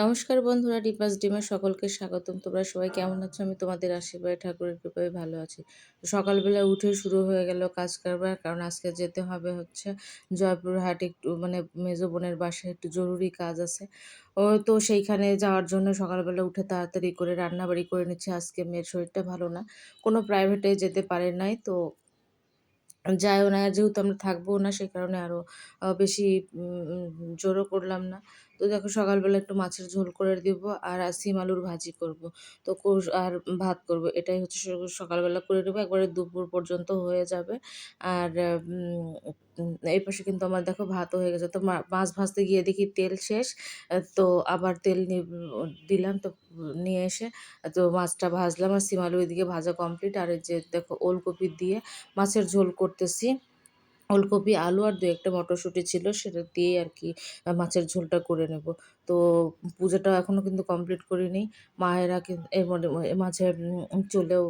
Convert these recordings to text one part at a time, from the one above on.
নমস্কার বন্ধুরা, ডিপাস ডিমে সকলকে স্বাগতম। তোমরা সবাই কেমন আছো? আমি তোমাদের আশীর্বাদ, ঠাকুরের কৃপায় ভালো আছি। সকালবেলা উঠে শুরু হয়ে গেল কাজ কারবার, কারণ আজকে যেতে হবে হচ্ছে জয়পুরহাট একটু মানে মেজো বোনের বাসায় একটু জরুরি কাজ আছে। ও তো সেইখানে যাওয়ার জন্য সকালবেলা উঠে তাড়াতাড়ি করে রান্নাবাড়ি করে নিচ্ছে। আজকে মেয়ের শরীরটা ভালো না। কোনো প্রাইভেটে যেতে পারে নাই, তো যায়ও না। যেহেতু আমরা থাকব না, সে কারণে আরও বেশি জোরও করলাম না। তো দেখো সকালবেলা একটু মাছের ঝোল করে দিব আর সিম আলুর ভাজি করব। তো আর ভাত করব, এটাই হচ্ছে সকালবেলা করে নেব, একবারে দুপুর পর্যন্ত হয়ে যাবে। আর এই পাশে কিন্তু আমার দেখো ভাতও হয়ে গেছে। তো মাছ ভাজতে গিয়ে দেখি তেল শেষ, তো আবার তেল দিলাম তো নিয়ে এসে, তো মাছটা ভাজলাম। আর সিম আলু এদিকে ভাজা কমপ্লিট। আর যে দেখো ওলকপি দিয়ে মাছের ঝোল করতেছি। ওলকপি, আলু আর দু একটা মটরশুঁটি ছিল, সেটা দিয়েই আর কি মাছের ঝোলটা করে নেব। তো পুজোটা এখনও কিন্তু কমপ্লিট করিনি। মায়েরা কিন্তু এর মধ্যে মাঝে চলেও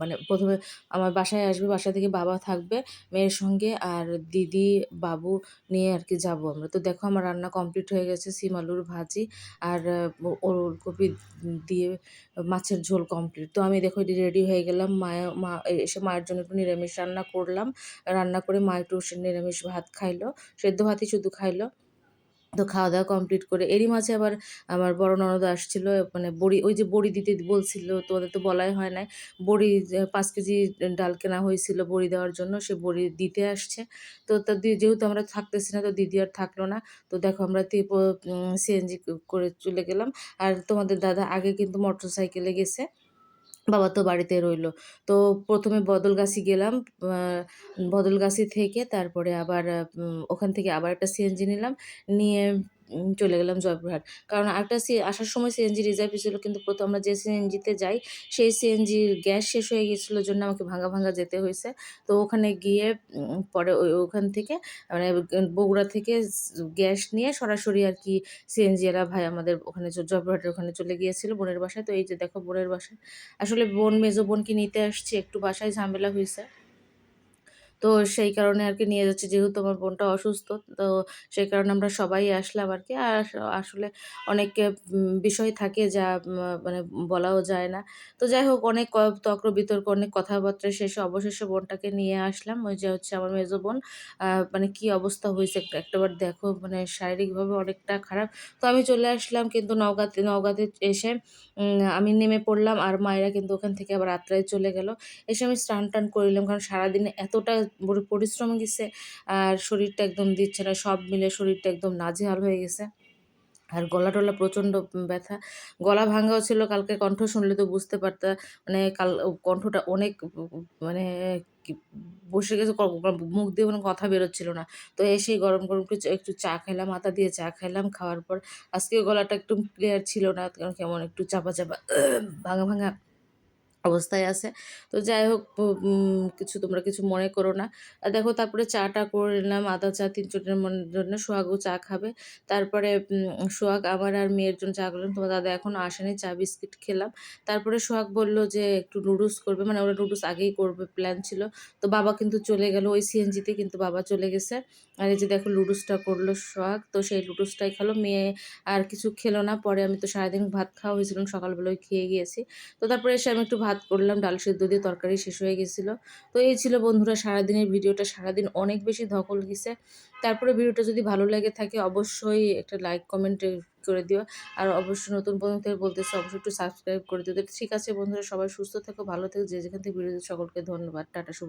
মানে প্রথমে আমার বাসায় আসবে, বাসা থেকে বাবা থাকবে, মেয়ের সঙ্গে আর দিদি, বাবু নিয়ে আর কি যাব আমরা। তো দেখো আমার রান্না কমপ্লিট হয়ে গেছে, সিম আলুর ভাজি আর ওলকপি দিয়ে মাছের ঝোল কমপ্লিট তো আমি দেখো রেডি হয়ে গেলাম মায়ের মা এসে মায়ের জন্য একটু নিরামিষ রান্না করলাম। রান্না করে মা একটু নিরামিষ ভাত খাইলো, সেদ্ধ ভাতই শুধু খাইলো। তো খাওয়া দাওয়া কমপ্লিট করে এরই মাঝে আবার আমার বড় ননদ আসছিল মানে বড়ি, ওই যে বড়ি দিতে বলছিল, তোমাদের তো বলাই হয় নাই। বড়ি পাঁচ কেজি ডাল কেনা হয়েছিল বড়ি দেওয়ার জন্য, সে বড়ি দিতে আসছে। তো তার যেহেতু আমরা থাকতেছি না, তো দিদি আর থাকল না। তো দেখো আমরা সিএনজি করে চলে গেলাম। আর তোমাদের দাদা আগে কিন্তু মোটর সাইকেলে গেছে। বাবা তো বাড়িতে রইল। তো প্রথমে বদলগাছি গেলাম বদলগাছি থেকে তারপরে আবার ওখান থেকে আবার একটা সিএনজি নিলাম। নিয়ে চলে গেলাম জয়পুরহাট। কারণ একটা সি, আসার সময় সিএনজি রিজার্ভ ছিল, কিন্তু প্রথম আমরা যে সিএনজিতে যাই, সেই সিএনজির গ্যাস শেষ হয়ে গিয়েছিল জন্য আমাকে ভাঙা ভাঙা যেতে হয়েছে। তো ওখানে গিয়ে পরে ওখান থেকে মানে বগুড়া থেকে গ্যাস নিয়ে সরাসরি আর কি সিএনজি এরা ভাই আমাদের ওখানে জয়পুরহাটের ওখানে চলে গিয়েছিল বোনের বাসায়। তো এই যে দেখো বোনের বাসায়। আসলে বোন, মেজো বোনকে নিতে আসছি, একটু বাসায় ঝামেলা হয়েছে। তো সেই কারণে আর কি নিয়ে যাচ্ছে। যেহেতু আমার বোনটা অসুস্থ, তো সেই কারণে আমরা সবাই আসলাম আর কি আর আসলে অনেক বিষয় থাকে যা মানে বলাও যায় না। তো যাই হোক, অনেক তক্র বিতর্ক, অনেক কথাবার্তা শেষে অবশেষে বোনটাকে নিয়ে আসলাম। ওই যে হচ্ছে আমার মেজো বোন। মানে কি অবস্থা হয়েছে একটাবার দেখো মানে শারীরিকভাবে অনেকটা খারাপ। তো আমি চলে আসলাম কিন্তু নওগাঁতে নওগাঁতে এসে আমি নেমে পড়লাম আর মায়েরা কিন্তু ওখান থেকে আবার রাত্রায় চলে গেল। এসে আমি স্নান টান করিলাম কারণ সারাদিনে এতটা পরিশ্রম গেছে, আর শরীরটা একদম দিচ্ছে না, সব মিলে শরীরটা একদম নাজেহাল হয়ে গেছে। আর গলা টলা প্রচণ্ড ব্যথা। গলা ভাঙাও ছিল কালকে, কণ্ঠ শুনলে তো বুঝতে পারতা মানে কাল কণ্ঠটা অনেক মানে বসে গেছে মুখ দিয়ে কোনো কথা বেরোচ্ছিল না। তো এসেই গরম গরম একটু চা খাইলাম মাথা দিয়ে চা খাইলাম খাওয়ার পর আজকে গলাটা একটু ক্লিয়ার ছিল না, কেমন একটু চাপা চাপা, ভাঙা ভাঙা অবস্থায় আছে। তো যাই হোক কিছু তোমরা কিছু মনে করো না। আর দেখো তারপরে চাটা করে নিলাম, আদা চা তিনজনের জন্য সোহাগও চা খাবে। তারপরে সোহাগ আমার আর মেয়ের জন্য চা করলাম। তোমার দাদা এখনও আসেনি, চা বিস্কিট খেলাম। তারপরে সোহাগ বলল যে একটু নুডলস করবে। মানে ওরা নুডলস আগেই করবে, প্ল্যান ছিল। তো বাবা কিন্তু চলে গেল, ওই সিএনজিতে কিন্তু বাবা চলে গেছে। আর এই যে দেখো লুডুসটা করল সোহাগ। তো সেই লুডুসটাই খেলো। মেয়ে আর কিছু খেলো না। পরে আমি তো সারাদিন ভাত খাওয়া হয়েছিলাম সকালবেলায় খেয়ে গিয়েছি। তো তারপরে এসে আমি একটু ভাত করলাম, ডাল সেদ্ধ দিয়ে তরকারি শেষ হয়ে গেছিল। তো এই ছিল বন্ধুরা সারাদিনের ভিডিওটা, সারাদিন অনেক বেশি ধকল গেছে। তারপরে ভিডিওটা যদি ভালো লাগে থাকে, অবশ্যই একটা লাইক কমেন্ট করে দিও। আর অবশ্যই নতুন বন্ধুদের বলতেছে, অবশ্যই একটু সাবস্ক্রাইব করে দিও। ঠিক আছে বন্ধুরা, সবাই সুস্থ থাকো, ভালো থেকো, যে যেখান থেকে ভিডিও সকলকে ধন্যবাদ, টাটা, শুভ